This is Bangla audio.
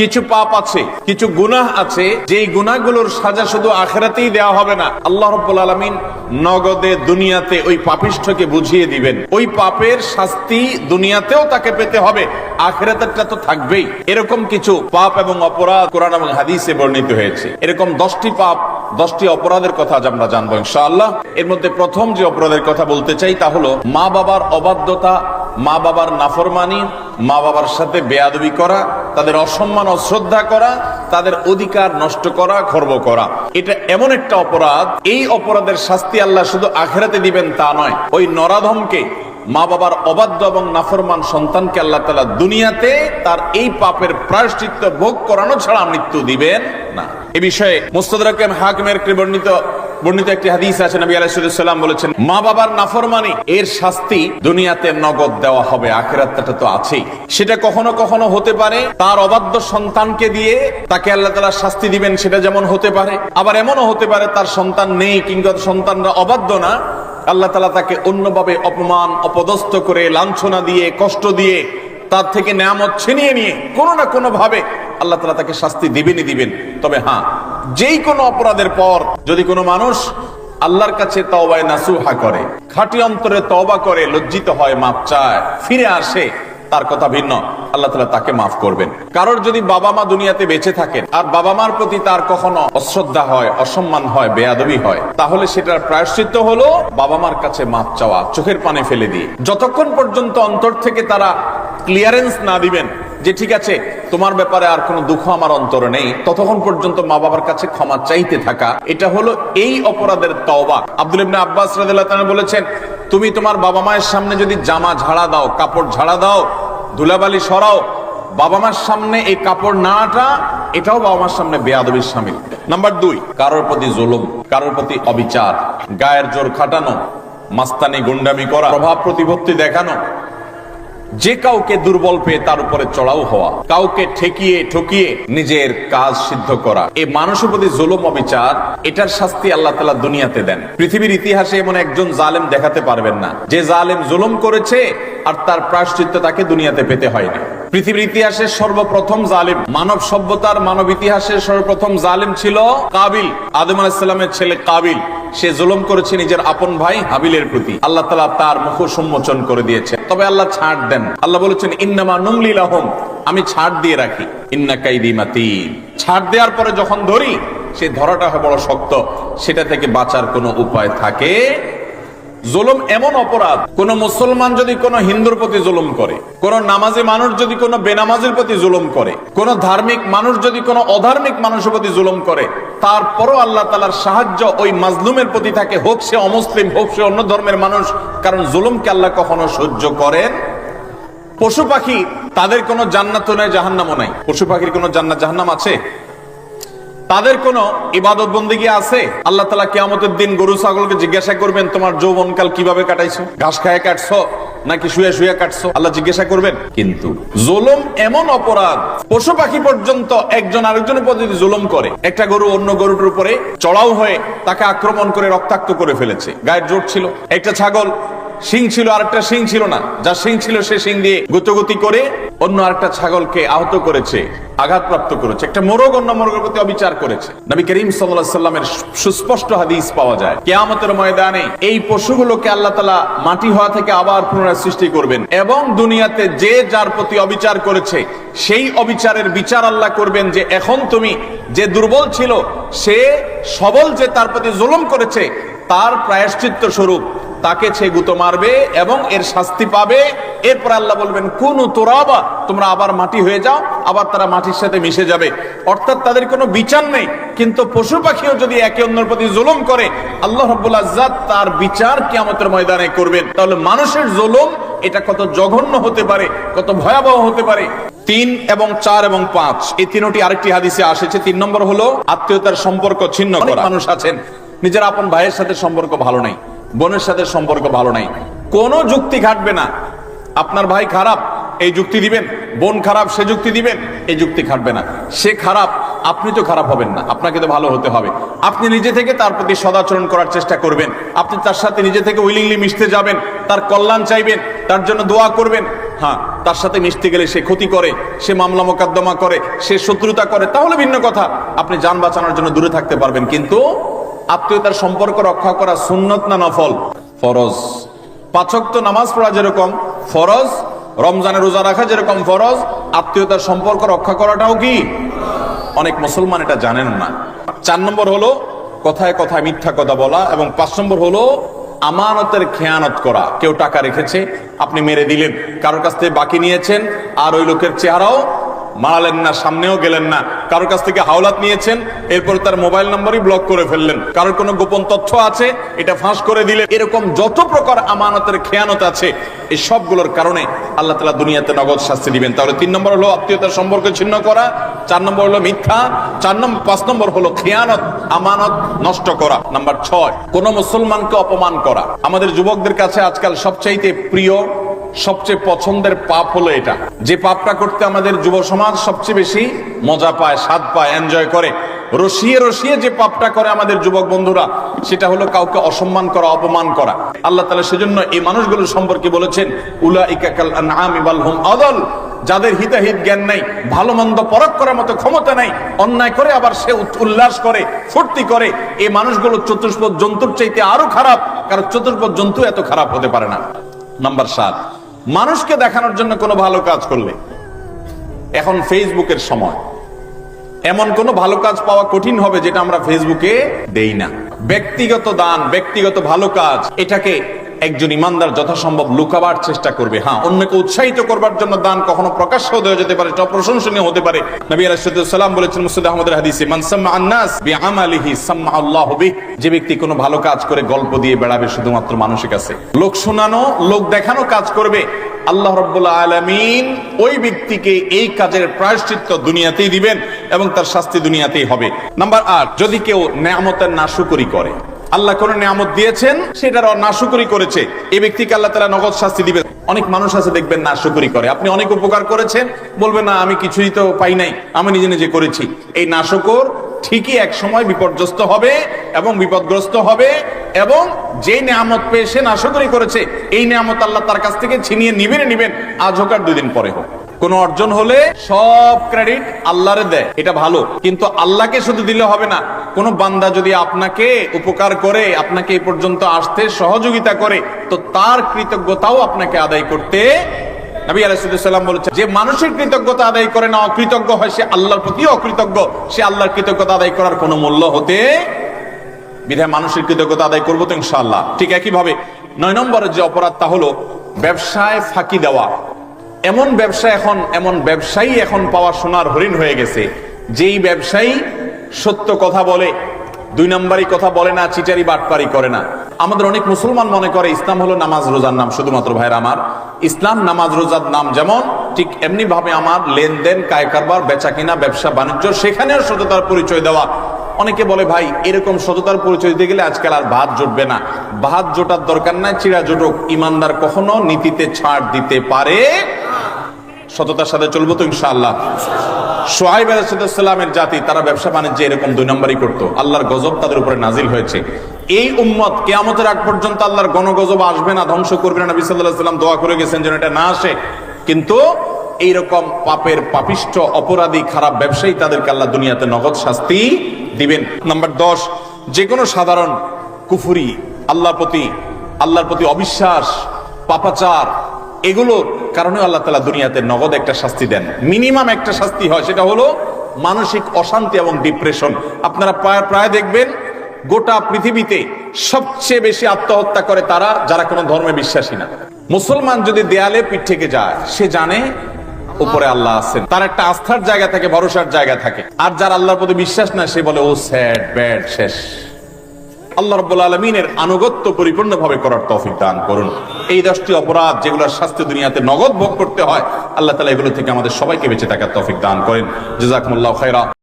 কিছু পাপ আছে, কিছু গুনাহ আছে, যেই গুনাহগুলোর সাজা শুধু আখেরাতেই দেওয়া হবে না, আল্লাহ রব্বুল আলমিন নগদে দুনিয়াতে ওই পাপিষ্ঠকে বুঝিয়ে দিবেন। ওই পাপের শাস্তি দুনিয়াতেও তাকে পেতে হবে, আখেরাতেরটা তো থাকবেই। এরকম কিছু পাপ এবং অপরাধ কোরআন এবং হাদিসে বর্ণিত হয়েছে। এরকম দশটি পাপ, দশটি অপরাধের কথা আজ আমরা জানব ইনশাআল্লাহ। এর মধ্যে প্রথম যে অপরাধের কথা বলতে চাই তা হলো মা বাবার অবাধ্যতা মা বাবার নাফরমানি মা বাবার সাথে বেয়াদবি করা, তাদের অসম্মান অশ্রদ্ধা করা, তাদের অধিকার নষ্ট করা, খর্ব করা। এটা এমন একটা অপরাধ, এই অপরাধের শাস্তি আল্লাহ শুধু আখেরাতে দিবেন তা নয়। ওই নরাধমকে মা বাবার অবাধ্য এবং নাফরমান সন্তানকে আল্লাহ তালা দুনিয়াতে তার এই পাপের প্রায়শ্চিত্ত ভোগ করানো ছাড়া মৃত্যু দিবেন না। এ বিষয়ে মুস্তদরাকেম হাকিমের একটি বর্ণিত বর্ণিত একটি হাদিস আছে, নবী আলাইসাল্লাম বলেছেন, মা বাবার নাফরমানি, এর শাস্তি দুনিয়াতে নগদ দেওয়া হবে, আখেরাতটা তো আছেই। সেটা কখনো কখনো হতে পারে, তার অবাধ্য সন্তানকে দিয়ে তাকে আল্লাহ তালা শাস্তি দিবেন, সেটা যেমন হতে পারে, আবার এমনও হতে পারে তার সন্তান নেই, কিংবা সন্তানরা অবাধ্য না। আল্লাহ তালা তাকে অন্যভাবে অপমান, অপদস্থ করে, লাঞ্ছনা দিয়ে, কষ্ট দিয়ে, তার থেকে নামত ছিনিয়ে নিয়ে, কোনো না কোনো ভাবে আল্লাহ তালা তাকে শাস্তি দিবেনই দিবেন। তবে হ্যাঁ যেই কোনো অপরাধের পর যদি কোনো মানুষ আল্লাহর কাছে তওবায় নাসুহা করে, খাঁটি অন্তরে তওবা করে, লজ্জিত হয়, মাপ চায়, ফিরে আসে, তার কথা ভিন্ন। আল্লাহ তালা তাকে মাফ করবেন। কারোর যদি বাবা মা দুনিয়াতে বেঁচে থাকেন, আর বাবা মার প্রতি তার কখনো অশ্রদ্ধা হয়, অসম্মান হয়, বেয়াদবি হয়, তাহলে সেটার প্রায়শ্চিত্ত হলো বাবা মার কাছে মাপ চাওয়া, চোখের পানে ফেলে দিয়ে। যতক্ষণ পর্যন্ত অন্তর থেকে তারা ক্লিয়ারেন্স না দিবেন যে ঠিক আছে, তোমার ব্যাপারে আর কোনো দুঃখ আমার অন্তরে নেই। ততক্ষণ পর্যন্ত মা বাবার কাছে ক্ষমা চাইতে থাকা। এটা হলো এই অপরাধের তওবা। আব্দুল ইবনে আব্বাস রাদিয়াল্লাহু তাআলা বলেছেন, তুমি তোমার বাবা মায়ের সামনে যদি জামা ঝাড়া দাও, কাপড় ঝাড়া দাও, ধুলাবালি সরাও, বাবা মার সামনে এই কাপড় না আটা, এটাও বাবা মার সামনে বেয়াদবির সামিল। নাম্বার দুই, কারোর প্রতি জুলুম, কারোর প্রতি অবিচার, গায়ের জোর খাটানো, মাস্তানি গুন্ডামি করা, প্রভাব প্রতিপত্তি দেখানো যে কাউকে দুর্বল পেয়ে তার উপরে চড়াও হওয়া, কাউকে ঠেকিয়ে ঠকিয়ে নিজের কাজ সিদ্ধ করা এই মানুষের প্রতি জোলম অবিচার, এটার শাস্তি আল্লাহ তালা দুনিয়াতে দেন। পৃথিবীর ইতিহাসে এমন একজন জালেম দেখাতে পারবেন না। যে জালেম জুলুম করেছে আর তার প্রায়শ্চিত্ত তাকে দুনিয়াতে পেতে হয়নি। পৃথিবীর ইতিহাসের সর্বপ্রথম জালিম, মানব সভ্যতার মানব ইতিহাসের সর্বপ্রথম জালিম ছিল কাবিল। আদম আলাহিসাল্লামের ছেলে কাবিল। সে জুলুম করেছে নিজের আপন ভাই হাবিলের প্রতি। আল্লাহ তালা তার মুখ সম্মোচন করে দিয়েছে তবে আল্লাহ ছাড় দেন। আল্লাহ বলেছেন, ইন্নামা নুমলি লাহম। আমি ছাড় দিয়ে রাখি। ইন্না কাইদি মাতিন। ছাড় দেওয়ার পরে যখন ধরি, সে ধরাটা হয় বড় শক্ত। সেটা থেকে বাঁচার কোনো উপায় থাকে জুলুম এমন অপরাধ, কোন মুসলমান যদি কোন হিন্দুর প্রতি জুলুম করে, কোন নামাজি মানুষ যদি কোন বেনামাজির প্রতি জুলুম করে, কোন ধার্মিক মানুষ যদি কোন অধার্মিক মানুষের প্রতি জুলুম করে, তারপরও আল্লাহ তালার সাহায্য ওই মাজলুমের প্রতি থাকে, হোক সে অমুসলিম, হোক সে অন্য ধর্মের মানুষ, কারণ জুলুমকে আল্লাহ কখনো সহ্য করেন। পশু পাখি তাদের কোনো জান্নাত নাই, জাহান্নামও নাই। পশু পাখির কোনো জান্নাত জাহান্নাম আছে? তাদের কোন ইবাদত বন্দিগি আছে? আল্লাহ তালা কেয়ামতের দিন গরু, ছাগলকে জিজ্ঞাসা করবেন, তোমার যৌবনকাল কীভাবে কাটাইছো? ঘাস খায়, কাটছো? নাকি শুয়ে শুয়ে কাটছো? আল্লাহ জিজ্ঞাসা করবেন, কিন্তু জুলুম এমন অপরাধ, পশু পাখি পর্যন্ত একজন আরেকজনের প্রতি যদি জুলুম করে, একটা গরু অন্য গরুটার উপরে চড়াও হয়ে তাকে আক্রমণ করে রক্তাক্ত করে ফেলেছে। গায়ের জোর ছিল। একটা ছাগল সিং ছিল আরেকটা সিং ছিল না। যার সিং ছিল সে সিং দিয়ে গুতগুতি করে অন্য আরেকটা ছাগলকে আহত করেছে, আঘাতপ্রাপ্ত করেছে। একটা মোরগ অন্য মোরগের প্রতি অবিচার করেছে। নবী করিম সাল্লাল্লাহু সাল্লামের সুস্পষ্ট হাদিস পাওয়া যায়, কেয়ামতের ময়দানে এই পশুগুলোকে আল্লাহ তালা মাটি হওয়া থেকে আবার পুনরায় সৃষ্টি করবেন এবং দুনিয়াতে যে যার প্রতি অবিচার করেছে, সেই অবিচারের বিচার আল্লাহ করবেন যে এখন তুমি যে দুর্বল ছিল, সে সবল যে তার প্রতি জুলুম করেছে, তার প্রায়শ্চিত্ত স্বরূপ তাকে সে গুতো মারবে এবং এর শাস্তি পাবে। এরপর আল্লাহ বলবেন, কোন তোরাবা, তোমরা আবার মাটি হয়ে যাও, আবার তারা মাটির সাথে মিশে যাবে। অর্থাৎ তাদের কোনো বিচার নেই, কিন্তু পশু পাখিও যদি একে অন্যের প্রতি জুলুম করে, আল্লাহ রব্বুল আজাদ তার বিচার কিয়ামতের ময়দানে করবেন। তাহলে মানুষের জুলুম এটা কত জঘন্য হতে পারে, কত ভয়াবহ হতে পারে? তিন এবং চার এবং পাঁচ, এই তিনটি আরেকটি হাদিসে আসেছে। তিন নম্বর হলো, আত্মীয়তার সম্পর্ক ছিন্ন করা। মানুষ আছেন, নিজের আপন ভাইয়ের সাথে সম্পর্ক ভালো নাই। বোনের সাথে সম্পর্ক ভালো নাই। কোনো যুক্তি খাটবে না। আপনার ভাই খারাপ, এই যুক্তি দিবেন। বোন খারাপ, সে যুক্তি দিবেন। এই যুক্তি খাটবে না। সে খারাপ, আপনি তো খারাপ হবেন না। আপনাকে তো ভালো হতে হবে। আপনি নিজে থেকে তার প্রতি সদাচরণ করার চেষ্টা করবেন। আপনি তার সাথে নিজে থেকে উইলিংলি মিশতে যাবেন। তার কল্যাণ চাইবেন। তার জন্য দোয়া করবেন। হ্যাঁ তার সাথে মিশতে গেলে সে ক্ষতি করে, সে মামলা মোকদ্দমা করে, সে শত্রুতা করে। তাহলে ভিন্ন কথা। আপনি যান বাঁচানোর জন্য দূরে থাকতে পারবেন। কিন্তু আত্মীয়তার সম্পর্ক রক্ষা করা সুন্নত না নফল? ফরজ। পাচক তো নামাজ পড়া যেরকম ফরজ রমজানের রোজা রাখা যেরকম ফরজ, আত্মীয়তার সম্পর্ক রক্ষা করাটাও কি? অনেক মুসলমান এটা জানেন না। চার নম্বর হলো কথায় কথায় মিথ্যা কথা বলা এবং পাঁচ নম্বর হলো আমানতের খেয়ানত করা। কেউ টাকা রেখেছে, আপনি মেরে দিলেন, কারোর কাছ থেকে বাকি নিয়েছেন, আর ওই লোকের চেহারাও মারালেন না, সামনেও গেলেন না। কারোর কাছ থেকে হাওলাত নিয়েছেন, এরপর তার মোবাইল নম্বরই ব্লক করে ফেললেন। কারোর কোনো গোপন তথ্য আছে, এটা ফাঁস করে দিলেন। এরকম যত প্রকার আমানতের খেয়ানত আছে, এই সবগুলোর কারণে আল্লাহ তালা দুনিয়াতে নগদ শাস্তি দিবেন। তাহলে তিন নম্বর হলো আত্মীয়তার সম্পর্ক ছিন্ন করা, চার নম্বর হলো মিথ্যা, চার নম্বর, পাঁচ নম্বর হলো খেয়ানত, আমানত নষ্ট করা। নাম্বার ছয়, কোন মুসলমানকে অপমান করা। আমাদের যুবকদের কাছে আজকাল সবচাইতে প্রিয় সবচেয়ে পছন্দের পাপ হলো এটা। যে পাপটা করতে আমাদের যুব সমাজ সবচেয়ে বেশি মজা পায়, স্বাদ পায় এনজয় করে। রসিয়ে রসিয়ে যে পাপটা করে আমাদের যুবক বন্ধুরা, সেটা হলো কাউকে অসম্মান করা, অপমান করা। আল্লাহ তালা সেজন্য এই মানুষগুলো সম্পর্কে বলেছেন উলা ইকাকাল হুম আদল। যাদের হিতাহিত জ্ঞান নাই, ভালো মন্দ পরক করার মতো ক্ষমতা নাই, অন্যায় করে আবার সে উল্লাস করে, ফুর্তি করে। এই মানুষগুলো চতুষ্পদ জন্তুর চাইতে আরও খারাপ, কারণ চতুষ্পদ জন্তু এত খারাপ হতে পারে না। নাম্বার সাত মানুষকে দেখানোর জন্য কোনো ভালো কাজ করলে, এখন ফেসবুকের সময়। এমন কোনো ভালো কাজ পাওয়া কঠিন হবে যেটা আমরা ফেসবুকে দেই না। ব্যক্তিগত দান, ব্যক্তিগত ভালো কাজ, এটাকে একজন ইমানদার যথাসম্ভব লুকাবার চেষ্টা করবে। হ্যাঁ অন্যকে উৎসাহিত করবার জন্য দান কখনো প্রকাশ্য দেওয়া যেতে পারে, এটা প্রশংসনীয় হতে পারে। নবী আলাইহিসসালাম বলেছেন মুসলিম আহমদের হাদিসে, মান সাম্মা আন্নাস বিআমালিহি সাম্মা আল্লাহু যে ব্যক্তি কোনো ভালো কাজ করে গল্প দিয়ে বেড়াবে শুধুমাত্র মানুষের কাছে। লোক শোনানো, লোক দেখানো কাজ করবে। আল্লাহ রব্বুল আলমিন ওই ব্যক্তিকে এই কাজের প্রায়শ্চিত্ত দুনিয়াতেই দিবেন এবং তার শাস্তি দুনিয়াতেই হবে। নাম্বার আট, যদি কেউ নেয়ামতের নাশুকরি করে আল্লাহ কোন নিয়ামত দিয়েছেন সেটার নাশুকরি করেছে। এই ব্যক্তিকে আল্লাহ তারা নগদ শাস্তি দিবে। অনেক মানুষ আছে দেখবেন নাশুকরি করে। আপনি অনেক উপকার করেছেন, বলবেন, না, আমি কিছুই তো পাই নাই। আমি নিজে নিজে করেছি। এই নাশকর ঠিকই এক সময় বিপর্যস্ত হবে এবং বিপদগ্রস্ত হবে এবং যে নিয়ামত পেয়ে সে নাশকরি করেছে, এই নিয়ামত আল্লাহ তার কাছ থেকে ছিনিয়ে নিবেন নিবেন। আজ হোক আর দুই দিন পরে হোক। কোন অর্জন হলে সব ক্রেডিট আল্লাহরে দেয়। এটা ভালো। কিন্তু আল্লাহকে শুধু দিলে হবে না। কোন বান্দা যদি আপনাকে উপকার করে, আপনাকে এই পর্যন্ত আসতে সহযোগিতা করে, তো তার কৃতজ্ঞতাও আপনাকে আদায় করতে যে মানুষের কৃতজ্ঞতা আদায় করে না, অকৃতজ্ঞ হয়, সে আল্লাহর প্রতি অকৃতজ্ঞ। সে আল্লাহর কৃতজ্ঞতা আদায় করার কোনো মূল্য হতে বিধায় মানুষের কৃতজ্ঞতা আদায় করব তো ইনশাআল্লাহ। ঠিক একইভাবে নয় নম্বরের যে অপরাধ তা হলো ব্যবসায় ফাঁকি দেওয়া। এমন ব্যবসা এখন, এমন ব্যবসায়ী এখন পাওয়া সোনার হরিণ হয়ে গেছে। যেই ব্যবসায়ী সত্য কথা বলে, দুই নম্বরই কথা বলে না, চিটারি বাটপারি করে না। আমাদের অনেক মুসলমান মনে করে, ইসলাম হলো নামাজ রোজার নাম, শুধুমাত্র ভাইরা আমার। ইসলাম নামাজ রোজার নাম যেমন, ঠিক এমনি ভাবে আমার লেনদেন কায় কারবার বেচা কিনা ব্যবসা, বাণিজ্য সেখানেও সততার পরিচয় দেওয়া। অনেকে বলে, ভাই, এরকম সততার পরিচয় দিতে গেলে আজকাল আর ভাত জুটবে না। ভাত জোটার দরকার নাই চিড়া জোটক ইমানদার কখনো নীতিতে ছাড় দিতে পারে সততার সাথে চলবো তো ইনশাআল্লাহ। সোহাইব আলাইসালামের জাতি, তারা ব্যবসা বাণিজ্যে এরকম দুই নম্বরই করতো। আল্লাহর গজব তাদের উপরে নাজিল হয়েছে। এই উম্মত কেয়ামতের আগ পর্যন্ত আল্লাহর গণগজব আসবে না, ধ্বংস করবে না। নবী দোয়া করে গেছেন যেন এটা না আসে। কিন্তু এইরকম পাপের পাপিষ্ঠ, অপরাধী, খারাপ ব্যবসায়ী তাদেরকে আল্লাহ দুনিয়াতে নগদ শাস্তি দিবেন। নাম্বার দশ যে কোনো সাধারণ কুফুরি, আল্লাহর প্রতি আল্লাহর প্রতি অবিশ্বাস, পাপাচার এগুলোর কারণে আল্লাহ তালা দুনিয়াতে নগদ একটা শাস্তি দেন। মিনিমাম একটা শাস্তি হয়, সেটা হলো মানসিক অশান্তি এবং ডিপ্রেশন। আপনারা প্রায় দেখবেন গোটা পৃথিবীতে সবচেয়ে বেশি আত্মহত্যা করে তারা যারা কোনো ধর্মে বিশ্বাসী না। মুসলমান যদি দেয়ালে পিঠ থেকে যায়, সে জানে উপরে আল্লাহ আছেন। তার একটা আস্থার জায়গা থাকে, ভরসার জায়গা থাকে। আর যার আল্লাহর প্রতি বিশ্বাস না সে বলে, ও স্যাড, ব্যাড, শেষ। আল্লাহ রব্বুল আলমিনের আনুগত্য পরিপূর্ণভাবে করার তৌফিক দান করুন। এই দশটি অপরাধ যেগুলো শাস্তি দুনিয়াতে নগদ ভোগ করতে হয়, আল্লাহ তালা এগুলো থেকে আমাদের সবাইকে বেঁচে থাকার তফিক দান করেন। জেজাকমুল্লাহ খাইরা